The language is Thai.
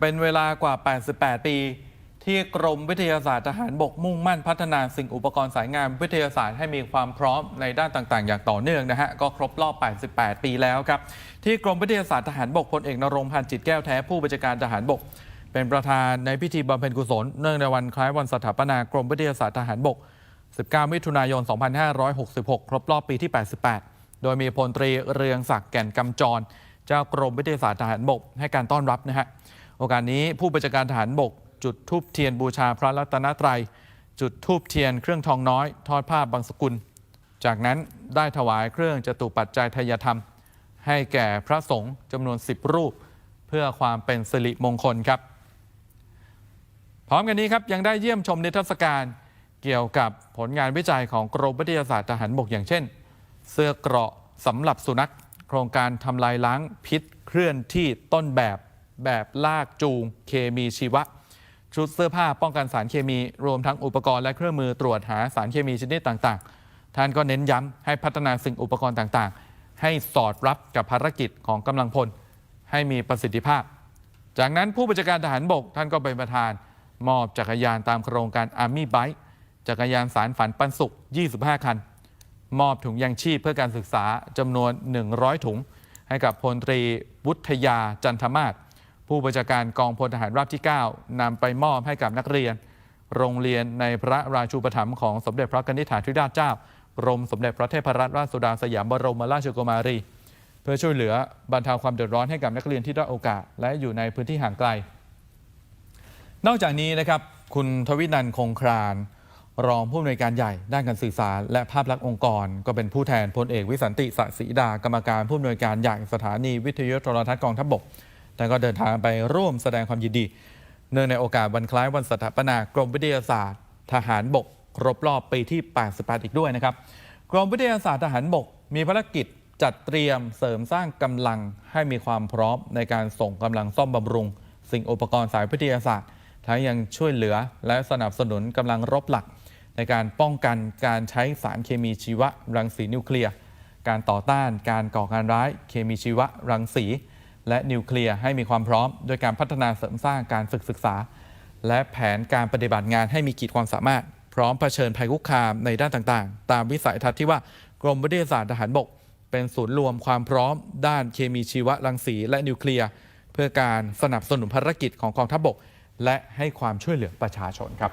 เป็นเวลากว่า 88 ปี ที่กรมวิทยาศาสตร์ทหารบกมุ่งมั่นพัฒนาสิ่งอุปกรณ์สายงานวิทยาศาสตร์ให้มีความพร้อมในด้านต่างๆ อย่างต่อเนื่องนะฮะ ก็ครบรอบ 88 ปีแล้วครับ ที่กรมวิทยาศาสตร์ทหารบกพลเอกนรงพันธ์จิตแก้วแท้ผู้บัญชาการทหารบก เป็นประธานในพิธีบำเพ็ญกุศลเนื่องในวันคล้ายวันสถาปนากรมวิทยาศาสตร์ทหารบก 19 มิถุนายน 2566 ครบรอบปีที่ 88 โดยมีพลตรีเรืองศักดิ์แก่นกำจร เจ้ากรมวิทยาศาสตร์ทหารบกให้การต้อนรับนะฮะ โอกาสนี้ผู้บัญชาการทหารบก จุดทูบเทียนบูชาพระรัตนตรัย จุดทูบเทียนเครื่องทองน้อย ทอดผ้าบางสกุล จากนั้นได้ถวายเครื่องจตุปัจจัยทายธรรม ให้แก่พระสงฆ์จำนวน 10 รูป เพื่อความเป็นสิริมงคลครับ พร้อมกันนี้ครับยังได้เยี่ยมชมนิทรรศการเกี่ยวกับผลงานวิจัยของกรมวิทยาศาสตร์ทหารบกอย่างเช่น เสื้อเกราะสำหรับสุนัข โครงการทำลายล้างพิษเคลื่อนที่ต้นแบบ แบบลากจูงเคมีชีวะ ชุดเสื้อผ้าป้องกันสารเคมี รวมทั้งอุปกรณ์และเครื่องมือตรวจหาสารเคมีชนิดต่างๆ ท่านก็เน้นย้ำให้พัฒนาสิ่งอุปกรณ์ต่างๆ ให้สอดรับกับภารกิจของกำลังพล ให้มีประสิทธิภาพ จากนั้นผู้บัญชาการทหารบกท่านก็เป็นประธาน มอบจักรยานตามโครงการ Army Bike จักรยานสารฝันปันสุข 25 คัน มอบถุงยางชีพเพื่อการศึกษาจำนวน 100 ถุง ให้กับพลตรีวุฒยาจันทมาศ ผู้บัญชาการกองพลทหารราบที่ 9นำไปมอบให้กับนักเรียน โรงเรียนในพระราชูปถัมภ์ของสมเด็จพระกนิษฐาธิราชเจ้ากรมสมเด็จพระเทพรัตนราชสุดาสยามบรมราชกุมารี เพื่อช่วยเหลือบรรเทาความเดือดร้อนให้กับนักเรียนที่ด้อยโอกาส และอยู่ในพื้นที่ห่างไกล นอกจากนี้นะครับคุณทวินันท์คงคราน รองผู้อำนวยการใหญ่ด้านการสื่อสาร และภาพลักษณ์องค์กร ก็เป็นผู้แทนพลเอกวิสันติสศิดากรรมการผู้อำนวยการใหญ่สถานีวิทยุโทรทัศน์กองทัพบก แต่ก็เดินทางไปร่วมแสดงความยินดี เนื่องในโอกาสวันคล้ายวันสถาปนากรมวิทยาศาสตร์ ทหารบก ครบรอบปีที่ 88 อีกด้วยนะครับ กรมวิทยาศาสตร์ทหารบก มีภารกิจจัดเตรียมเสริมสร้างกำลังให้มีความพร้อมในการส่งกำลังซ่อมบำรุง สิ่งอุปกรณ์สายวิทยาศาสตร์ ทั้งยังช่วยเหลือและสนับสนุนกำลังรบหลัก ในการป้องกันการใช้สารเคมีชีวะรังสีนิวเคลียร์ การต่อต้านการก่อการร้ายเคมีชีวะรังสี และนิวเคลียร์ให้มีความพร้อม โดยการพัฒนาเสริมสร้างการฝึกศึกษา และแผนการปฏิบัติงานให้มีขีดความสามารถ พร้อมเผชิญภัยคุกคามในด้านต่างๆ ตามวิสัยทัศน์ที่ว่ากรมวิทยาศาสตร์ทหารบก เป็นศูนย์รวมความพร้อม ด้านเคมีชีวะรังสี และนิวเคลียร์เพื่อการสนับสนุนภารกิจของกองทัพบก และให้ความช่วยเหลือประชาชนครับ